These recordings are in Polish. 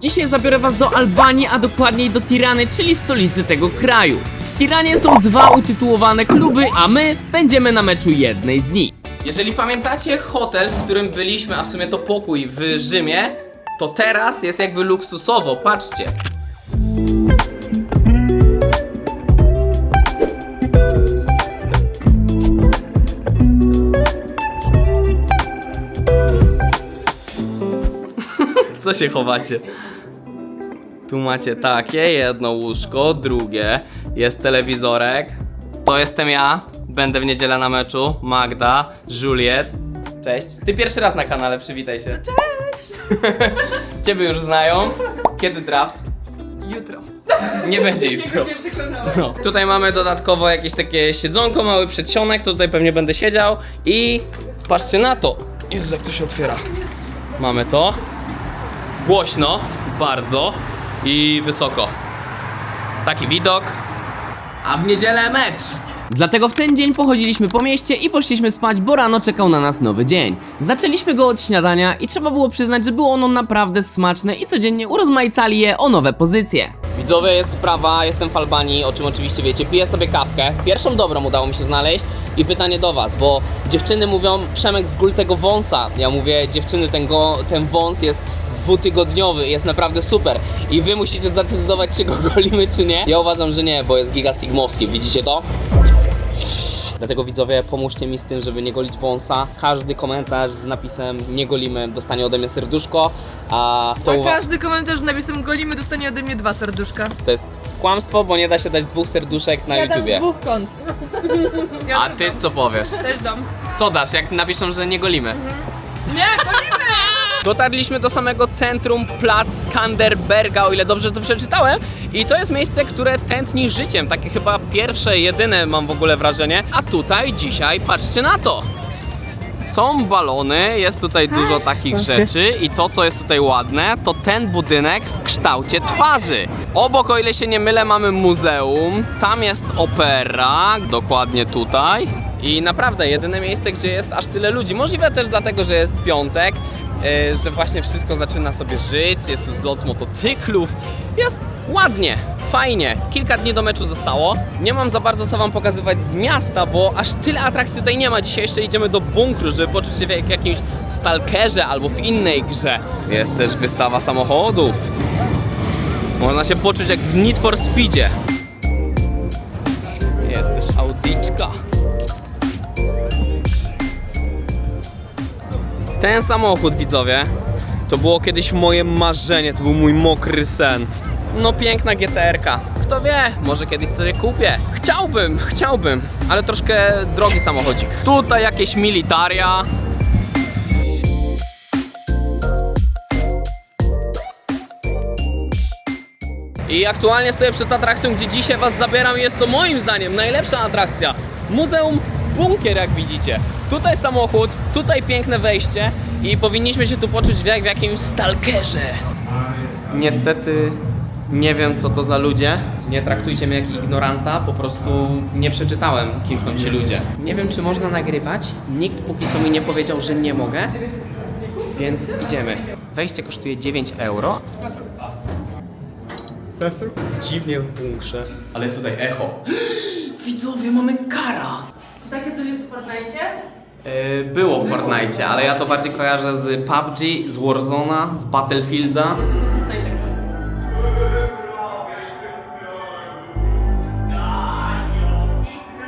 Dzisiaj zabiorę was do Albanii, a dokładniej do Tirany, czyli stolicy tego kraju. W Tiranie są dwa utytułowane kluby, a my będziemy na meczu jednej z nich. Jeżeli pamiętacie hotel, w którym byliśmy, a w sumie to pokój w Rzymie, to teraz jest jakby luksusowo, patrzcie. Co się chowacie? Tu macie takie jedno łóżko, drugie, jest telewizorek. To jestem ja, będę w niedzielę na meczu, Magda, Juliet. Cześć. Ty pierwszy raz na kanale, przywitaj się. Cześć. Ciebie już znają. Kiedy draft? Jutro. Nie będzie jutro. No. Tutaj mamy dodatkowo jakieś takie siedzonko, mały przedsionek, to tutaj pewnie będę siedział i patrzcie na to. Jezu, jak to się otwiera. Mamy to. Głośno, bardzo i wysoko. Taki widok. A w niedzielę mecz. Dlatego w ten dzień pochodziliśmy po mieście i poszliśmy spać, bo rano czekał na nas nowy dzień. Zaczęliśmy go od śniadania i trzeba było przyznać, że było ono naprawdę smaczne i codziennie urozmaicali je o nowe pozycje. Widzowie, jest sprawa, jestem w Albanii, o czym oczywiście wiecie, piję sobie kawkę. Pierwszą dobrą udało mi się znaleźć i pytanie do was, bo dziewczyny mówią, Przemek zgól tego wąsa. Ja mówię, dziewczyny, ten, go, ten wąs jest dwutygodniowy, jest naprawdę super i wy musicie zdecydować, czy go golimy, czy nie. Ja uważam, że nie, bo jest giga sigmowski, widzicie to? Dlatego widzowie, pomóżcie mi z tym, żeby nie golić wąsa. Każdy komentarz z napisem nie golimy dostanie ode mnie serduszko, a to, A każdy komentarz z napisem golimy dostanie ode mnie dwa serduszka. to jest kłamstwo, bo nie da się dać dwóch serduszek na Ja dam z YouTubie. dwóch kont. Ja A też ty dam. co powiesz? Też dam. Co dasz, jak napiszą, że nie golimy? Nie, golimy! Dotarliśmy do samego centrum Plac Skanderberga, o ile dobrze to przeczytałem. I to jest miejsce, które tętni życiem. Takie chyba pierwsze, jedyne mam w ogóle wrażenie. A tutaj dzisiaj, patrzcie na to. Są balony, jest tutaj dużo takich rzeczy i to co jest tutaj ładne, to ten budynek w kształcie twarzy. Obok, o ile się nie mylę, mamy muzeum, tam jest opera, dokładnie tutaj. I naprawdę jedyne miejsce, gdzie jest aż tyle ludzi. Możliwe też dlatego, że jest piątek, że właśnie wszystko zaczyna sobie żyć, jest tu zlot motocyklów, jest ładnie, fajnie. Kilka dni do meczu zostało. Nie mam za bardzo co wam pokazywać z miasta, bo aż tyle atrakcji tutaj nie ma. Dzisiaj jeszcze idziemy do bunkru, żeby poczuć się jak w jakimś stalkerze albo w innej grze. Jest też wystawa samochodów. Można się poczuć jak w Need for Speedzie. Jest też audiczka. Ten samochód, widzowie, to było kiedyś moje marzenie, to był mój mokry sen. No piękna GTR-ka. Kto wie, może kiedyś sobie kupię. Chciałbym, chciałbym, ale troszkę drogi samochodzik. Tutaj jakieś militaria. I aktualnie stoję przed atrakcją, gdzie dzisiaj Was zabieram. Jest to moim zdaniem najlepsza atrakcja. Muzeum Bunkier, jak widzicie. Tutaj samochód, tutaj piękne wejście i powinniśmy się tu poczuć jak w jakimś stalkerze. Niestety nie wiem, co to za ludzie. Nie traktujcie mnie jak ignoranta, po prostu nie przeczytałem, kim są ci ludzie. Nie wiem, czy można nagrywać. Nikt póki co mi nie powiedział, że nie mogę. Więc idziemy. Wejście kosztuje 9 euro. Dziwnie w bunkrze. Ale jest tutaj echo. Widzowie, mamy kara! Czy takie coś jest w Fortnite? Yy, było w Fortnite, ale ja to bardziej kojarzę z PUBG, z Warzona, z Battlefielda.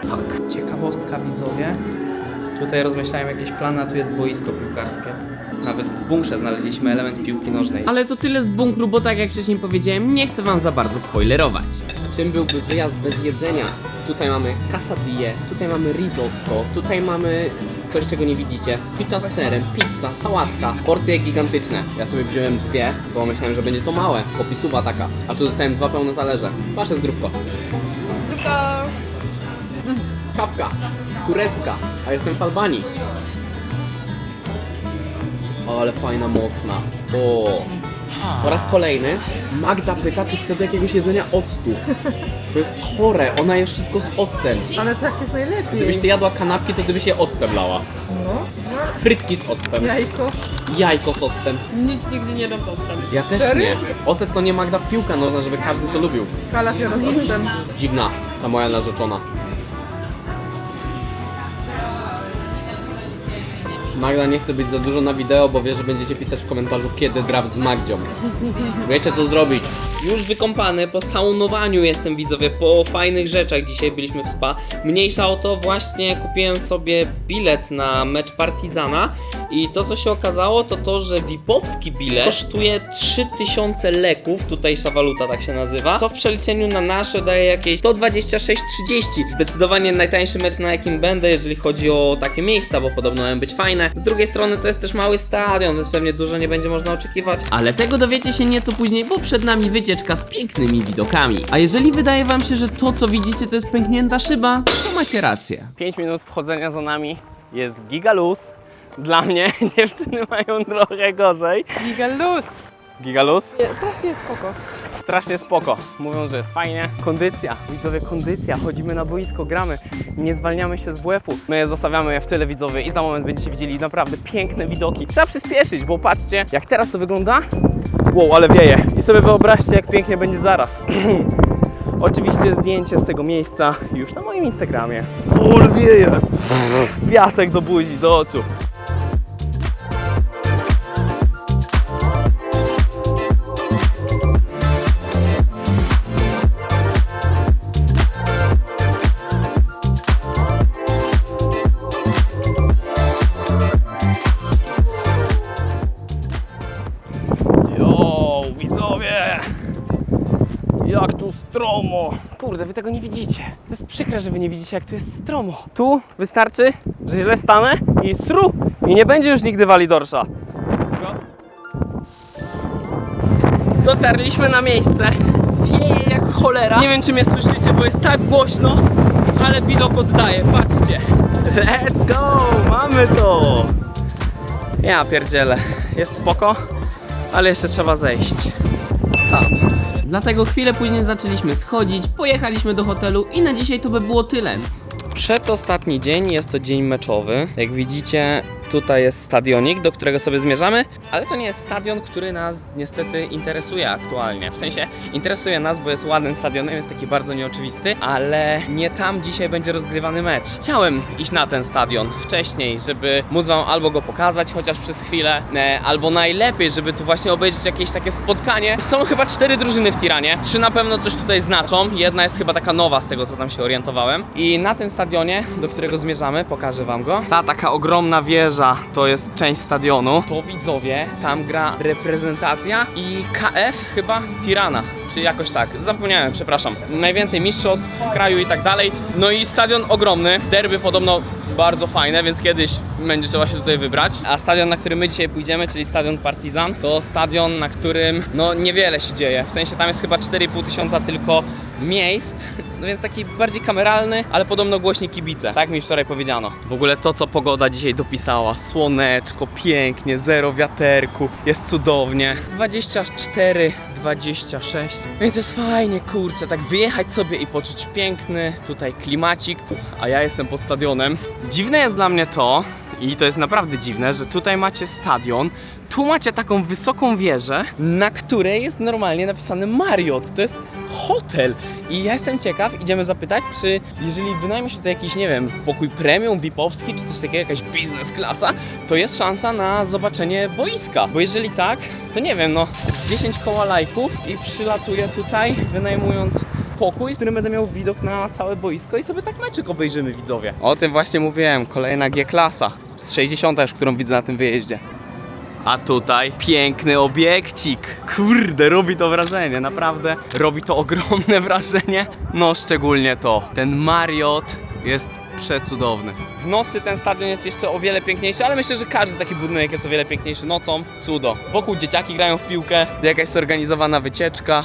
Tak, ciekawostka widzowie. Tutaj rozmyślałem jakieś plany, a tu jest boisko piłkarskie. Nawet w bunkrze znaleźliśmy element piłki nożnej. Ale to tyle z bunkru, bo tak jak wcześniej powiedziałem, nie chcę wam za bardzo spoilerować. Czym byłby wyjazd bez jedzenia? Tutaj mamy quesadille, tutaj mamy risotto, tutaj mamy coś, czego nie widzicie. Pita z serem, pizza, sałatka, porcje gigantyczne. Ja sobie wziąłem dwie, bo myślałem, że będzie to małe, popisuwa taka. A tu dostałem dwa pełne talerze. Wasze zdrówko. Tylko... Kawka, turecka, a jestem w Albanii. Ale fajna, mocna. O. Po raz kolejny Magda pyta, czy chce do jakiegoś jedzenia octu. To jest chore, ona je wszystko z octem. Ale tak jest najlepiej. Gdybyś ty jadła kanapki, to ty byś je octem lała. No, no Frytki z octem. Jajko. Jajko z octem. Nic nigdy nie dam z octem. Ja też Serio? nie. Ocet to nie Magda piłka nożna, żeby każdy to lubił. Kalafior z octem. Dziwna, ta moja narzeczona. Magda nie chce być za dużo na wideo, bo wie, że będziecie pisać w komentarzu, kiedy draft z Magdzią. Wiecie co zrobić. Już wykąpany, po saunowaniu jestem widzowie, po fajnych rzeczach dzisiaj byliśmy w spa. Mniejsza o to, właśnie kupiłem sobie bilet na mecz Partizana i to co się okazało to to, że VIP-owski bilet kosztuje 3000 leków, tutejsza waluta tak się nazywa, co w przeliczeniu na nasze daje jakieś 126,30. Zdecydowanie najtańszy mecz na jakim będę, jeżeli chodzi o takie miejsca, bo podobno mają być fajne. Z drugiej strony to jest też mały stadion, więc pewnie dużo nie będzie można oczekiwać. Ale tego dowiecie się nieco później, bo przed nami wycieczka z pięknymi widokami. A jeżeli wydaje wam się, że to co widzicie to jest pęknięta szyba, to macie rację. 5 minut wchodzenia za nami jest giga luz. Dla mnie dziewczyny mają trochę gorzej. Giga luz. Giga luz? Strasznie spoko. Strasznie spoko. Mówią, że jest fajnie. Kondycja, widzowie, kondycja. Chodzimy na boisko, gramy. Nie zwalniamy się z WF-u. My zostawiamy je w tyle, widzowie, i za moment będziecie widzieli naprawdę piękne widoki. Trzeba przyspieszyć, bo patrzcie, jak teraz to wygląda. Wow, ale wieje. I sobie wyobraźcie, jak pięknie będzie zaraz. Oczywiście zdjęcie z tego miejsca już na moim Instagramie. Ale wieje. Piasek do buzi, do oczu. Wy tego nie widzicie. To jest przykre, że wy nie widzicie, jak tu jest stromo. Tu wystarczy, że źle stanę i sru! I nie będzie już nigdy wali dorsza. Dotarliśmy na miejsce. Wieje jak cholera. Nie wiem, czy mnie słyszycie, bo jest tak głośno, ale widok oddaje. Patrzcie. Let's go! Mamy to! Ja pierdzielę. Jest spoko, ale jeszcze trzeba zejść. Tam. Dlatego chwilę później zaczęliśmy schodzić, pojechaliśmy do hotelu i na dzisiaj to by było tyle. Przedostatni dzień jest to dzień meczowy. Jak widzicie, tutaj jest stadionik, do którego sobie zmierzamy, ale to nie jest stadion, który nas niestety interesuje aktualnie. W sensie interesuje nas, bo jest ładnym stadionem, jest taki bardzo nieoczywisty, ale nie tam dzisiaj będzie rozgrywany mecz. Chciałem iść na ten stadion wcześniej, żeby móc wam albo go pokazać chociaż przez chwilę, e, albo najlepiej, żeby tu właśnie obejrzeć jakieś takie spotkanie. Są chyba cztery drużyny w Tiranie. Trzy na pewno coś tutaj znaczą. Jedna jest chyba taka nowa z tego, co tam się orientowałem. I na tym stadionie, do którego zmierzamy, pokażę wam go. Ta taka ogromna wieża to jest część stadionu. To widzowie, tam gra reprezentacja i KF chyba Tirana. Czy jakoś tak, zapomniałem, przepraszam. Najwięcej mistrzostw w kraju i tak dalej. No i stadion ogromny, derby podobno bardzo fajne, więc kiedyś będzie trzeba się tutaj wybrać. A stadion, na który my dzisiaj pójdziemy, czyli stadion Partizan, to stadion, na którym no niewiele się dzieje. W sensie tam jest chyba 4,5 tysiąca tylko miejsc, no więc taki bardziej kameralny, ale podobno głośni kibice. Tak mi wczoraj powiedziano. W ogóle to, co pogoda dzisiaj dopisała. Słoneczko, pięknie, zero wiaterku, jest cudownie. 24, 26. Więc jest fajnie, kurczę, tak wyjechać sobie i poczuć piękny tutaj klimacik. A ja jestem pod stadionem. Dziwne jest dla mnie to, i to jest naprawdę dziwne, że tutaj macie stadion, tu macie taką wysoką wieżę, na której jest normalnie napisane Marriott. To jest hotel. I ja jestem ciekaw, idziemy zapytać, czy jeżeli wynajmie się tutaj jakiś, nie wiem, pokój premium, VIP-owski, czy coś takiego, jakaś biznes klasa, to jest szansa na zobaczenie boiska. Bo jeżeli tak, to nie wiem, no, z 10 koła lajków i przylatuję tutaj, wynajmując pokój, w którym będę miał widok na całe boisko i sobie tak meczyk obejrzymy widzowie. O tym właśnie mówiłem, kolejna G-klasa, z 60 już, którą widzę na tym wyjeździe. A tutaj piękny obiekcik. Kurde, robi to wrażenie, naprawdę. Robi to ogromne wrażenie. No, szczególnie to. Ten Marriott jest przecudowny. W nocy ten stadion jest jeszcze o wiele piękniejszy, ale myślę, że każdy taki budynek jest o wiele piękniejszy nocą. Cudo. Wokół dzieciaki grają w piłkę, jakaś zorganizowana wycieczka.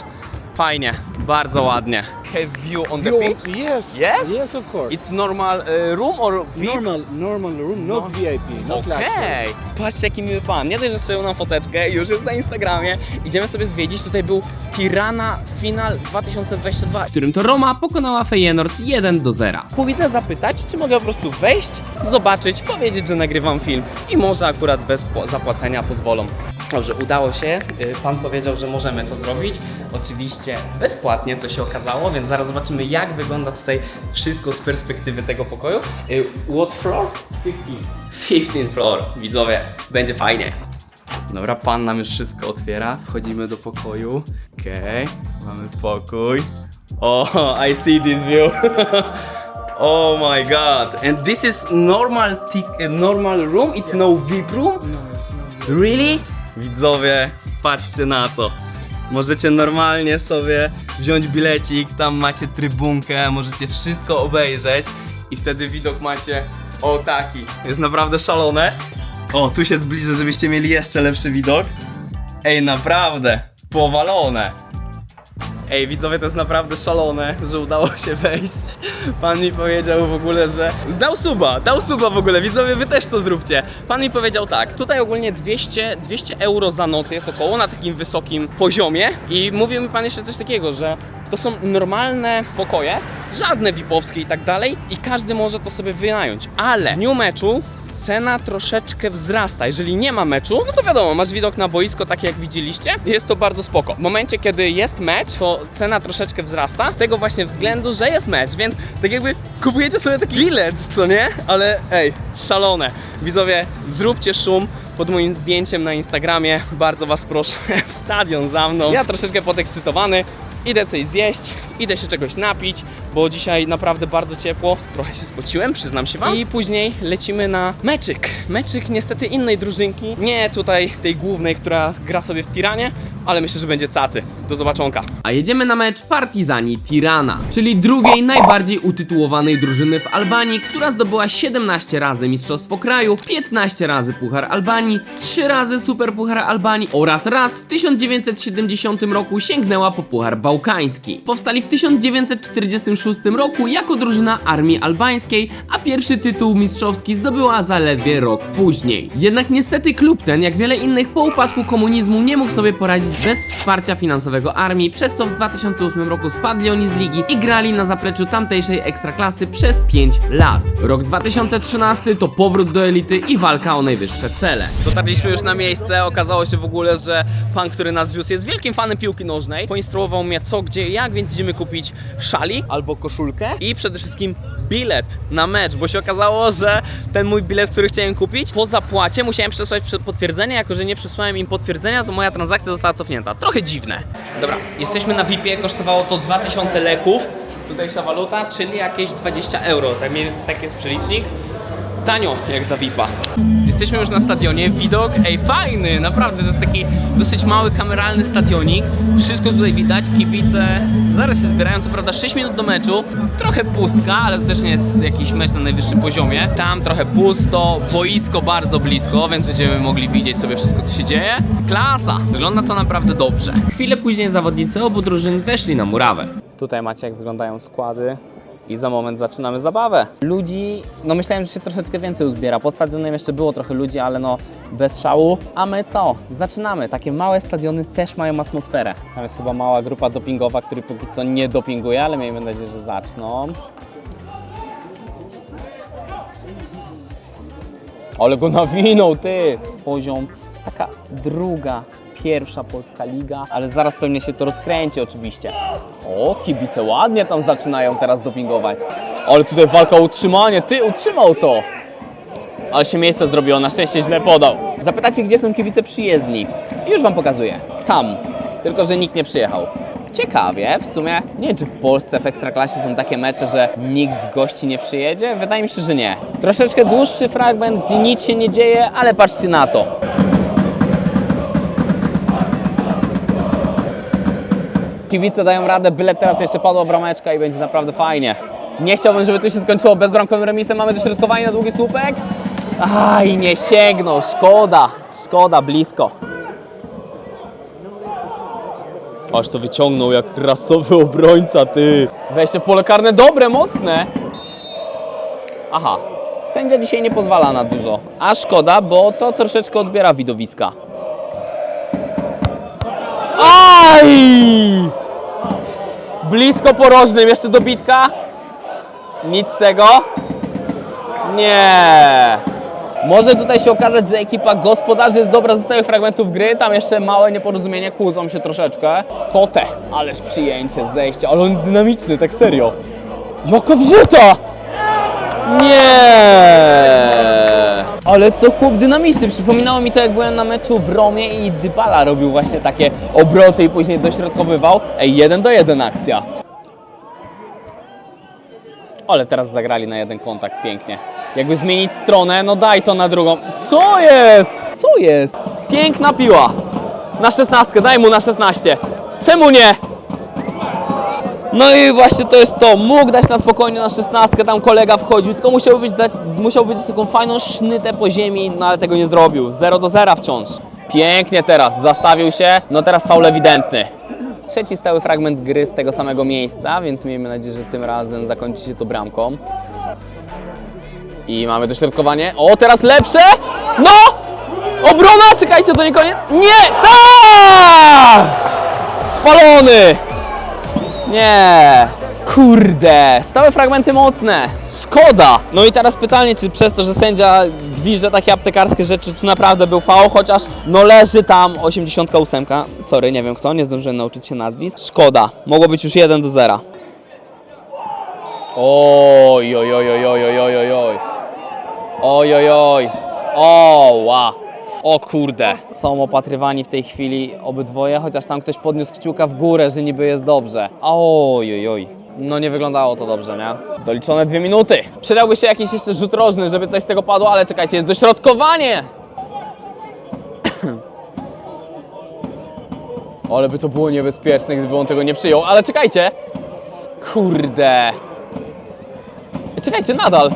Fajnie, bardzo ładnie. Have view on the beach? Yes. Yes? Yes, of course. It's normal uh, room or VIP? normal, normal room, not VIP, not luxury. Okej, patrzcie jaki miły pan. Nie dość, że strzelił nam foteczkę, już jest na Instagramie. Idziemy sobie zwiedzić. Tutaj był Tirana Final 2022. w którym to Roma pokonała Feyenoord 1 do 0. Pójdę zapytać, czy mogę po prostu wejść, zobaczyć, powiedzieć, że nagrywam film i może akurat bez po- zapłacenia pozwolą. Dobrze, udało się. Y, Pan powiedział, że możemy to zrobić. Oczywiście bezpłatnie, co się okazało, więc zaraz zobaczymy, jak wygląda tutaj wszystko z perspektywy tego pokoju. Y, What floor? 15. 15 floor. Widzowie, będzie fajnie. Dobra, pan nam już wszystko otwiera. Wchodzimy do pokoju. Okej, mamy pokój. Oh, I see this view. oh my god. And this is normal uh, normal room? It's no VIP room? Really? Widzowie, patrzcie na to. Możecie normalnie sobie wziąć bilecik, tam macie trybunkę, możecie wszystko obejrzeć i wtedy widok macie o taki. Jest naprawdę szalone. O, tu się zbliżę, żebyście mieli jeszcze lepszy widok. Ej, naprawdę, powalone. Ej, widzowie, to jest naprawdę szalone, że udało się wejść. Pan mi powiedział w ogóle, że. Dał suba, dał suba w ogóle, widzowie, wy też to zróbcie. Pan mi powiedział tak, tutaj ogólnie 200, 200 euro za noc jest około na takim wysokim poziomie. I mówił mi pan jeszcze coś takiego, że to są normalne pokoje, żadne VIP-owskie i tak dalej, i każdy może to sobie wynająć. Ale w dniu meczu cena troszeczkę wzrasta. Jeżeli nie ma meczu, no to wiadomo, masz widok na boisko takie jak widzieliście. Jest to bardzo spoko. W momencie, kiedy jest mecz, to cena troszeczkę wzrasta. Z tego właśnie względu, że jest mecz, więc tak jakby kupujecie sobie taki bilet, co nie? Ale ej, szalone. Widzowie, zróbcie szum pod moim zdjęciem na Instagramie. Bardzo was proszę, stadion za mną. Ja troszeczkę podekscytowany. Idę coś zjeść, idę się czegoś napić, bo dzisiaj naprawdę bardzo ciepło. Trochę się spociłem, przyznam się wam. I później lecimy na meczyk. Meczyk niestety innej drużynki. Nie tutaj tej głównej, która gra sobie w Tiranie, ale myślę, że będzie cacy. Do zobaczonka. A jedziemy na mecz Partizani Tirana, czyli drugiej najbardziej utytułowanej drużyny w Albanii, która zdobyła 17 razy Mistrzostwo Kraju, 15 razy Puchar Albanii, 3 razy Super Puchar Albanii oraz raz w 1970 roku sięgnęła po Puchar Bałkański. Powstali w 1946 roku jako drużyna Armii Albańskiej, a pierwszy tytuł mistrzowski zdobyła zaledwie rok później. Jednak niestety klub ten, jak wiele innych po upadku komunizmu, nie mógł sobie poradzić bez wsparcia finansowego armii, przez co w 2008 roku spadli oni z ligi i grali na zapleczu tamtejszej ekstraklasy przez 5 lat. Rok 2013 to powrót do elity i walka o najwyższe cele. Dotarliśmy już na miejsce, okazało się w ogóle, że pan, który nas wiózł jest wielkim fanem piłki nożnej. Poinstruował mnie co, gdzie, jak, więc idziemy kupić szalik albo koszulkę i przede wszystkim bilet na mecz, bo się okazało, że ten mój bilet, który chciałem kupić, po zapłacie musiałem przesłać potwierdzenie, jako że nie przesłałem im potwierdzenia, to moja transakcja została cofnięta. Trochę dziwne. Dobra, jesteśmy na VIP-ie, kosztowało to 2000 leków. Tutejsza waluta, czyli jakieś 20 euro, tak mniej więcej taki jest przelicznik tanio jak za VIP-a. Jesteśmy już na stadionie, widok, ej fajny, naprawdę, to jest taki dosyć mały kameralny stadionik. Wszystko tutaj widać, kibice zaraz się zbierają, co prawda 6 minut do meczu, trochę pustka, ale to też nie jest jakiś mecz na najwyższym poziomie. Tam trochę pusto, boisko bardzo blisko, więc będziemy mogli widzieć sobie wszystko co się dzieje. Klasa, wygląda to naprawdę dobrze. Chwilę później zawodnicy obu drużyn weszli na murawę. Tutaj macie jak wyglądają składy. I za moment zaczynamy zabawę. Ludzi, no myślałem, że się troszeczkę więcej uzbiera. Pod stadionem jeszcze było trochę ludzi, ale no bez szału. A my co? Zaczynamy. Takie małe stadiony też mają atmosferę. Tam jest chyba mała grupa dopingowa, który póki co nie dopinguje, ale miejmy nadzieję, że zaczną. Ale go nawinął, ty! Poziom, taka druga, pierwsza polska liga, ale zaraz pewnie się to rozkręci oczywiście. O, kibice ładnie tam zaczynają teraz dopingować. Ale tutaj walka o utrzymanie, ty utrzymał to! Ale się miejsce zrobiło, na szczęście źle podał. Zapytacie, gdzie są kibice przyjezdni? Już wam pokazuję. Tam. Tylko, że nikt nie przyjechał. Ciekawie, w sumie nie wiem, czy w Polsce w Ekstraklasie są takie mecze, że nikt z gości nie przyjedzie? Wydaje mi się, że nie. Troszeczkę dłuższy fragment, gdzie nic się nie dzieje, ale patrzcie na to. Kibice dają radę, byle teraz jeszcze padła brameczka i będzie naprawdę fajnie. Nie chciałbym, żeby tu się skończyło bezbramkowym remisem. Mamy dośrodkowanie na długi słupek. Aj, nie sięgnął, szkoda, szkoda, blisko. Aż to wyciągnął jak rasowy obrońca, ty. Wejście w pole karne dobre, mocne. Aha, sędzia dzisiaj nie pozwala na dużo. A szkoda, bo to troszeczkę odbiera widowiska. Aj! Blisko porożnym, jeszcze dobitka. Nic z tego. Nie. Może tutaj się okazać, że ekipa gospodarzy jest dobra ze stałych fragmentów gry. Tam jeszcze małe nieporozumienie, kłócą się troszeczkę. Kotę, ależ przyjęcie, zejście, ale on jest dynamiczny, tak serio. Jaka wrzuta! Nie! Ale co chłop dynamiczny. Przypominało mi to, jak byłem na meczu w Romie i Dybala robił właśnie takie obroty i później dośrodkowywał. Ej, jeden do jeden akcja. Ale teraz zagrali na jeden kontakt pięknie. Jakby zmienić stronę, no daj to na drugą. Co jest? Co jest? Piękna piła. Na szesnastkę, daj mu na 16. Czemu nie? No i właśnie to jest to. Mógł dać na spokojnie na 16, tam kolega wchodził, tylko musiał być dać, musiał być taką fajną sznytę po ziemi, no ale tego nie zrobił. 0 do 0 wciąż. Pięknie teraz, zastawił się, no teraz faul ewidentny. Trzeci stały fragment gry z tego samego miejsca, więc miejmy nadzieję, że tym razem zakończy się to bramką. I mamy dośrodkowanie. O, teraz lepsze! No! Obrona! Czekajcie, to nie koniec. Nie! Tak! Spalony! Nie. Kurde, stałe fragmenty mocne. Szkoda. No i teraz pytanie, czy przez to, że sędzia gwizdza takie aptekarskie rzeczy, tu naprawdę był faul, chociaż no leży tam 88. Sorry, nie wiem kto, nie zdążyłem nauczyć się nazwisk. Szkoda. Mogło być już 1 do 0. Oj, oj, oj, oj, oj, oj, oj, oj. Oj, oj, oj. O, ła. O kurde. Są opatrywani w tej chwili obydwoje, chociaż tam ktoś podniósł kciuka w górę, że niby jest dobrze. Oj, oj. No nie wyglądało to dobrze, nie? Doliczone dwie minuty. Przydałby się jakiś jeszcze rzut rożny, żeby coś z tego padło, ale czekajcie, jest dośrodkowanie! Ale by to było niebezpieczne, gdyby on tego nie przyjął, ale czekajcie! Kurde. Czekajcie, nadal.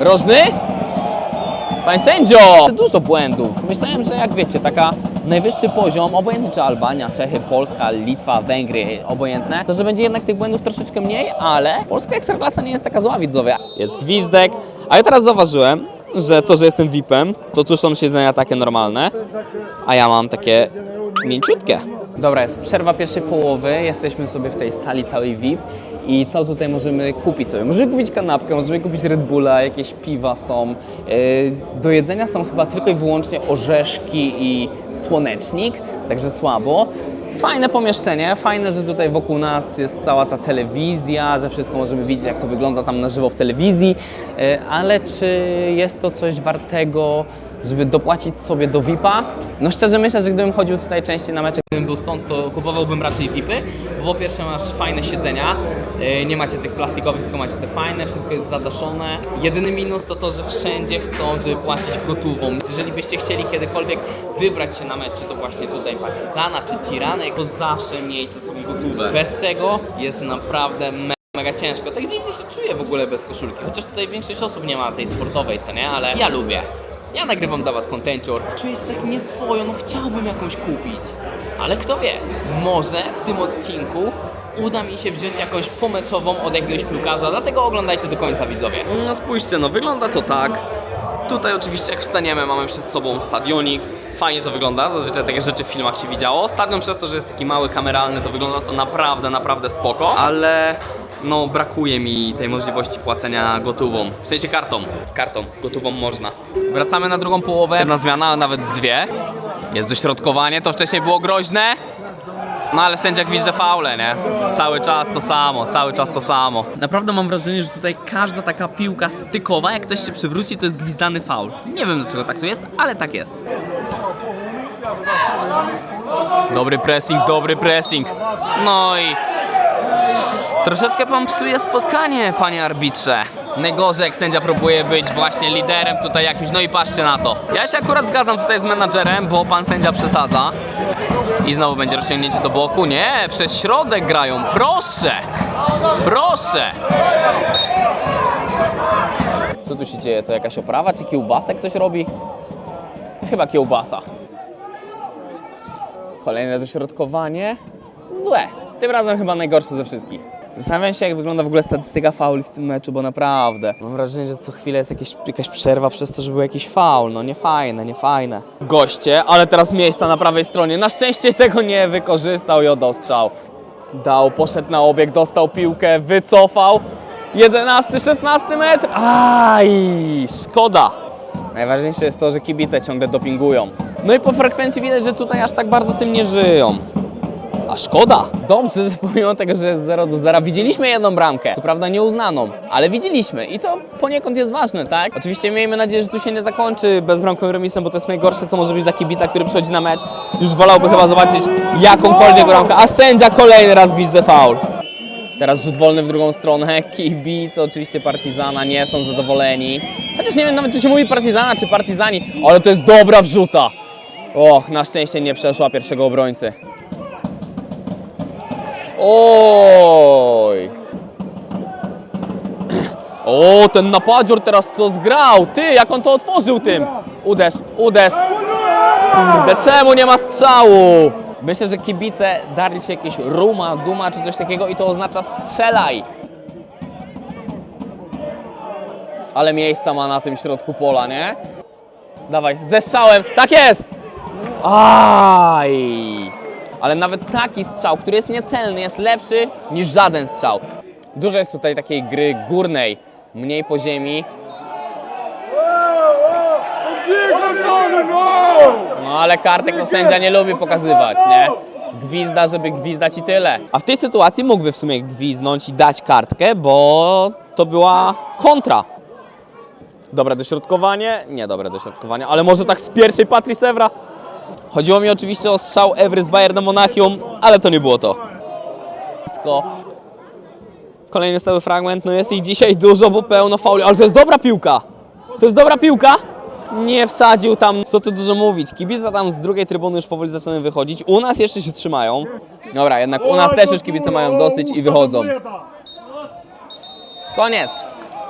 Rożny? Panie sędzio! Dużo błędów. Myślałem, że jak wiecie, taka najwyższy poziom, obojętnie czy Albania, Czechy, Polska, Litwa, Węgry, obojętne, to że będzie jednak tych błędów troszeczkę mniej, ale polska ekstraklasa nie jest taka zła, widzowie. Jest gwizdek, a ja teraz zauważyłem, że to, że jestem VIP-em, to tu są siedzenia takie normalne, a ja mam takie mięciutkie. Dobra, jest przerwa pierwszej połowy, jesteśmy sobie w tej sali całej VIP i co tutaj możemy kupić sobie? Możemy kupić kanapkę, możemy kupić Red Bulla, jakieś piwa są. Yy, Do jedzenia są chyba tylko i wyłącznie orzeszki i słonecznik, także słabo. Fajne pomieszczenie, fajne, że tutaj wokół nas jest cała ta telewizja, że wszystko możemy widzieć, jak to wygląda tam na żywo w telewizji, Yy, ale czy jest to coś wartego, żeby dopłacić sobie do VIP-a? No szczerze myślę, że gdybym chodził tutaj częściej na mecze, gdybym był stąd, to kupowałbym raczej VIP-y, bo po pierwsze masz fajne siedzenia, yy, nie macie tych plastikowych, tylko macie te fajne, wszystko jest zadaszone. Jedyny minus to to, że wszędzie chcą, żeby płacić gotówą. Jeżeli byście chcieli kiedykolwiek wybrać się na mecz, czy to właśnie tutaj Partizana, czy Tiranek, to zawsze miejcie sobie gotówę. Bez tego jest naprawdę me mega ciężko. Tak dziwnie się czuję w ogóle bez koszulki. Chociaż tutaj większość osób nie ma tej sportowej, co nie? Ale ja lubię. Ja nagrywam dla was kontencior. Czuję się tak nieswojo, no chciałbym jakąś kupić. Ale kto wie, może w tym odcinku uda mi się wziąć jakąś pomeczową od jakiegoś piłkarza, dlatego oglądajcie do końca widzowie. No spójrzcie, no wygląda to tak. Tutaj oczywiście jak wstaniemy mamy przed sobą stadionik. Fajnie to wygląda, zazwyczaj takie rzeczy w filmach się widziało. Stadion przez to, że jest taki mały, kameralny, to wygląda to naprawdę, naprawdę spoko, ale no brakuje mi tej możliwości płacenia gotową. W sensie kartą. Kartą, gotową można. Wracamy na drugą połowę. Jedna zmiana, a nawet dwie. Jest dośrodkowanie, to wcześniej było groźne. No ale sędzia gwizdże faule, nie? Cały czas to samo, cały czas to samo. Naprawdę mam wrażenie, że tutaj każda taka piłka stykowa, jak ktoś się przywróci, to jest gwizdany faul. Nie wiem dlaczego tak to jest, ale tak jest. Dobry pressing, dobry pressing. No i Troszeczkę pan psuje spotkanie, panie arbitrze. Najgorzej, jak sędzia próbuje być właśnie liderem tutaj jakimś, no i patrzcie na to. Ja się akurat zgadzam tutaj z menadżerem, bo pan sędzia przesadza. I znowu będzie rozciągnięcie do boku. Nie, przez środek grają, proszę! Proszę! Co tu się dzieje? To jakaś oprawa, czy kiełbasę ktoś robi? Chyba kiełbasa. Kolejne dośrodkowanie. złe. Tym razem chyba najgorsze ze wszystkich. Zastanawiam się, jak wygląda w ogóle statystyka fauli w tym meczu, bo naprawdę mam wrażenie, że co chwilę jest jakieś, jakaś przerwa przez to, że był jakiś faul. No nie fajne, nie fajne. Goście, ale teraz miejsca na prawej stronie. Na szczęście tego nie wykorzystał i odostrzał. Dał, poszedł na obieg, dostał piłkę, wycofał. 11, 16 metr. Aj, szkoda. Najważniejsze jest to, że kibice ciągle dopingują. No i po frekwencji widać, że tutaj aż tak bardzo tym nie żyją. A szkoda. Dobrze, że pomimo tego, że jest 0 do 0, widzieliśmy jedną bramkę. Co prawda nieuznaną, ale widzieliśmy i to poniekąd jest ważne, tak? Oczywiście miejmy nadzieję, że tu się nie zakończy bezbramkowym remisem, bo to jest najgorsze, co może być dla kibica, który przychodzi na mecz. Już wolałby chyba zobaczyć jakąkolwiek bramkę, a sędzia kolejny raz gwizdze faul. Teraz rzut wolny w drugą stronę. Kibice oczywiście Partizana nie są zadowoleni. Chociaż nie wiem nawet, czy się mówi Partizana, czy Partizani, ale to jest dobra wrzuta. Och, na szczęście nie przeszła pierwszego obrońcy. Oj! O, ten napadzior teraz co zgrał! Ty, jak on to otworzył tym! Uderz, uderz! Kurde, czemu nie ma strzału? Myślę, że kibice darli się jakieś ruma, duma czy coś takiego i to oznacza strzelaj. Ale miejsca ma na tym środku pola, nie? Dawaj, ze strzałem, tak jest! Aj! Ale nawet taki strzał, który jest niecelny, jest lepszy niż żaden strzał. Dużo jest tutaj takiej gry górnej, mniej po ziemi. No ale kartek to sędzia nie lubi pokazywać, nie? Gwizda, żeby gwizdać i tyle. A w tej sytuacji mógłby w sumie gwiznąć i dać kartkę, bo to była kontra. Dobre dośrodkowanie? Nie dobre dośrodkowanie, ale może tak z pierwszej Patrice Evra? Chodziło mi oczywiście o strzał Evry z Bayernem Monachium, ale to nie było to. Kolejny stały fragment, no jest ich dzisiaj dużo, bo pełno fauli, ale to jest dobra piłka! To jest dobra piłka! Nie wsadził tam, co tu dużo mówić. Kibice tam z drugiej trybuny już powoli zaczynają wychodzić. U nas jeszcze się trzymają. Dobra, jednak u nas też już kibice mają dosyć i wychodzą. Koniec.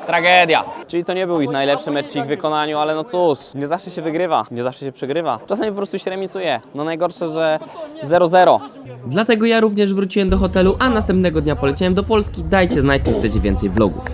Tragedia. Czyli to nie był ich najlepszy mecz w ich wykonaniu, ale no cóż, nie zawsze się wygrywa, nie zawsze się przegrywa. Czasami po prostu się remisuje. No najgorsze, że 0-0. Dlatego ja również wróciłem do hotelu, a następnego dnia poleciałem do Polski. Dajcie znać, czy chcecie więcej vlogów.